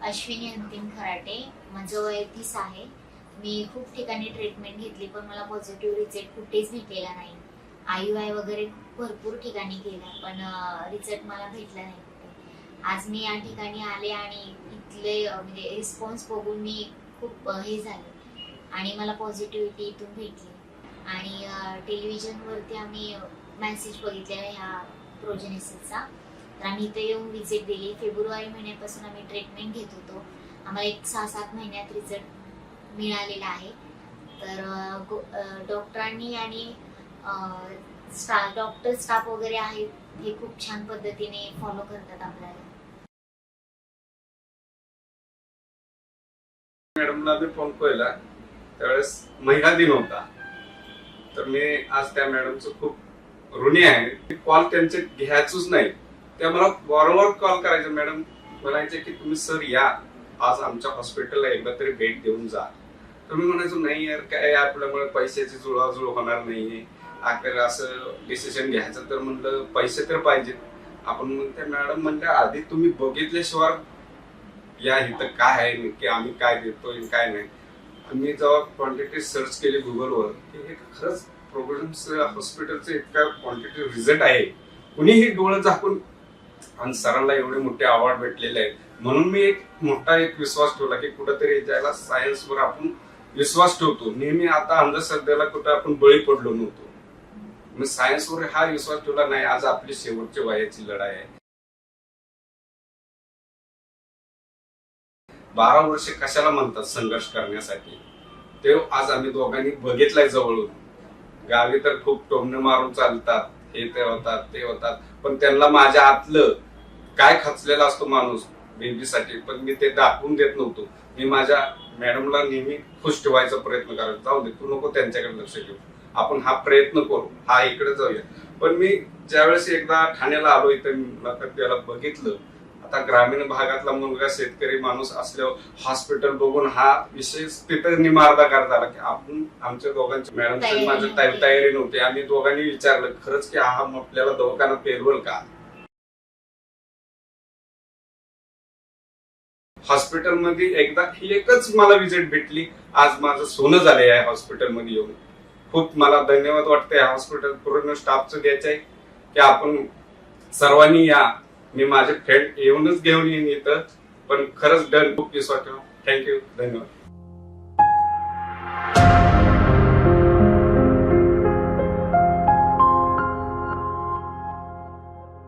अश्विनी अंतिम खराटे. माझं वय तीस आहे. मी खूप ठिकाणी ट्रीटमेंट घेतली पण मला पॉझिटिव्ह रिझल्ट कुठेच भेटलेला नाही. आय आय वगैरे भरपूर ठिकाणी केला पण रिझल्ट मला भेटला नाही कुठे. आज मी या ठिकाणी आले आणि इथले म्हणजे रिस्पॉन्स बघून मी खूप हे झाले. आणि मला पॉझिटिव्हिटी इथून भेटली. आणि टेलिव्हिजनवरती आम्ही मॅसेज बघितलेला ह्या प्रोजेनेसिसचा तर आम्ही इथे येऊन व्हिजिट दिली. फेब्रुवारी महिन्यापासून आम्ही ट्रीटमेंट घेत होतो. आम्हाला एक सहा सात महिन्यात रिझल्ट मिळालेला आहे. तर डॉक्टरांनी आणि डॉक्टर स्टाफ वगैरे आहेत. हे खूप छान पद्धतीने फॉलो करतात आपल्याला. मॅडमला मी फोन केला. त्यावेळेस महिला दिन होता. तर मी आज त्या मॅडमचं खूप ऋणी आहे. कॉल त्यांचे घ्यायचंच नाही. त्या मला वारंवार कॉल करायचे मॅडम म्हणायचे की तुम्ही सर या. आज आमच्या हॉस्पिटलला एकदा तरी भेट देऊन जा. तर मी म्हणायचो नाही यार काय आपल्यामुळे पैशाची जुळवाजुळ होणार नाहीये. आपल्याला असं डिसिजन घ्यायचं तर म्हणलं पैसे तर पाहिजेत. आपण म्हणते मॅडम म्हणल्या आधी तुम्ही बघितल्याशिवाय या इथं काय आहे नक्की आम्ही काय देतोय काय नाही. मी जेव्हा क्वांटिटी सर्च केली गुगलवर की हे खरंच प्रोग्राम्स हॉस्पिटलचे इतका क्वांटिटी रिझल्ट आहे. कुणीही डोळं झाकून आणि सरांना एवढे मोठे अवॉर्ड भेटलेले आहेत. म्हणून मी एक मोठा एक विश्वास ठेवला की कुठंतरी ज्याला सायन्सवर आपण विश्वास ठेवतो. नेहमी आता अंधश्रद्धेला कुठं आपण बळी पडलो नव्हतो. मी सायन्सवर हा विश्वास ठेवला नाही आज आपली शेवटची वयाची लढाई आहे. बारा वर्ष कशाला म्हणतात संघर्ष करण्यासाठी? ते आज आम्ही दोघांनी बघितलाय जवळून. गावी तर खूप टोमणे मारून चालतात. हे ते होतात ते होतात. पण त्यांना माझ्या आतलं काय खचलेला असतो माणूस बेबीसाठी? पण मी ते दाखवून देत नव्हतो. मी माझ्या मॅडमला नेहमी खुश ठेवायचा प्रयत्न करायचा. जाऊ दे तू नको त्यांच्याकडे लक्ष ठेवू आपण हा प्रयत्न करू. हा इकडे जाऊया. पण मी ज्यावेळेस एकदा ठाण्याला आलो इथे त्याला बघितलं. आता ग्रामीण भागातला मुलगा शेतकरी माणूस असल्यावर हॉस्पिटल बघून हा विषय तिथं निमार्दाकार झाला की आपण आमच्या दोघांची मॅडम माझी तयारी नव्हती. आम्ही दोघांनी विचारलं खरंच की हा आपल्याला दवाखाना पेरवल का? हॉस्पिटलमध्ये एकदा ही एकच मला विजिट भेटली. आज माझं सोनं झालंय या हॉस्पिटलमध्ये येऊन. खूप मला धन्यवाद वाटतंय या हॉस्पिटल पूर्ण स्टाफचं द्यायचं आहे की आपण सर्वांनी या. मी माझे फ्रेंड येऊनच घेऊन येईन इथं. पण खरंच डन. खूप विश्वास ठेवा थँक्यू धन्यवाद.